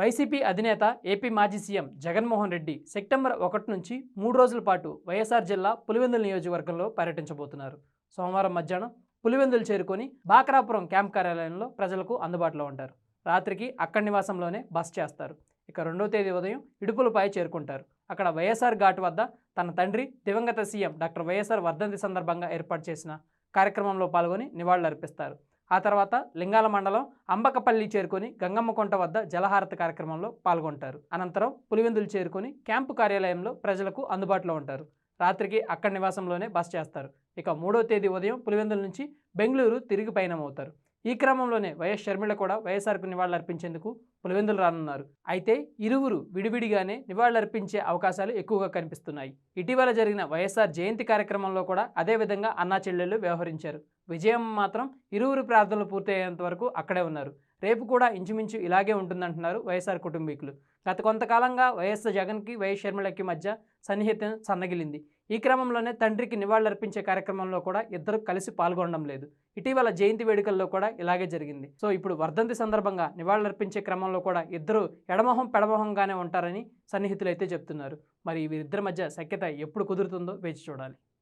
YCP అధినేత AP మాజీ CM Jaganmohan Reddy September ఒకటి నుంచి మూడు రోజుల పాటు వైఎస్ఆర్ జిల్లా పులివెందుల నియోజకవర్గంలో పర్యటించబోతున్నారు. సోమవారం మధ్యాహ్నం పులివెందులు చేరుకొని బాకరాపురం క్యాంప్ కార్యాలయంలో ప్రజలకు అందుబాటులో ఉంటారు. రాత్రికి అక్కడి నివాసంలోనే బస్ చేస్తారు. ఇక రెండో తేదీ ఉదయం ఇడుపులపై చేరుకుంటారు. అక్కడ వైఎస్ఆర్ ఘాట్ వద్ద తన తండ్రి దివంగత సీఎం డాక్టర్ వైఎస్ఆర్ వర్ధంతి సందర్భంగా ఏర్పాటు చేసిన కార్యక్రమంలో పాల్గొని నివాళులర్పిస్తారు. ఆ తర్వాత లింగాల మండలం అంబకపల్లి చేరుకొని గంగమ్మకొంట వద్ద జలహారత కార్యక్రమంలో పాల్గొంటారు. అనంతరం పులివెందులు చేరుకొని క్యాంపు కార్యాలయంలో ప్రజలకు అందుబాటులో ఉంటారు. రాత్రికి అక్కడి నివాసంలోనే బస చేస్తారు. ఇక మూడో తేదీ ఉదయం పులివెందుల నుంచి బెంగళూరు తిరిగి పయనమవుతారు. ఈ క్రమంలోనే వైఎస్ షర్మిల కూడా వైఎస్ఆర్కు నివాళులర్పించేందుకు పులివెందులు రానున్నారు. అయితే ఇరువురు విడివిడిగానే నివాళులర్పించే అవకాశాలు ఎక్కువగా కనిపిస్తున్నాయి. ఇటీవల జరిగిన వైఎస్ఆర్ జయంతి కార్యక్రమంలో కూడా అదే విధంగా అన్నా చెల్లెళ్ళు వ్యవహరించారు. విజయం మాత్రం ఇరువురు ప్రార్థనలు పూర్తయ్యేంత వరకు అక్కడే ఉన్నారు. రేపు కూడా ఇంచుమించు ఇలాగే ఉంటుందంటున్నారు వైఎస్ఆర్ కుటుంబీకులు. గత కొంతకాలంగా వైఎస్ జగన్కి వైఎస్ షర్మిళకి మధ్య సన్నిహితం సన్నగిలింది. ఈ క్రమంలోనే తండ్రికి నివాళులర్పించే కార్యక్రమంలో కూడా ఇద్దరు కలిసి పాల్గొనడం లేదు. ఇటీవల జయంతి వేడుకల్లో కూడా ఇలాగే జరిగింది. సో ఇప్పుడు వర్ధంతి సందర్భంగా నివాళులర్పించే క్రమంలో కూడా ఇద్దరు ఎడమొహం పెడమొహంగానే ఉంటారని సన్నిహితులు అయితే చెప్తున్నారు. మరి వీరిద్దరి మధ్య సఖ్యత ఎప్పుడు కుదురుతుందో వేచి చూడాలి.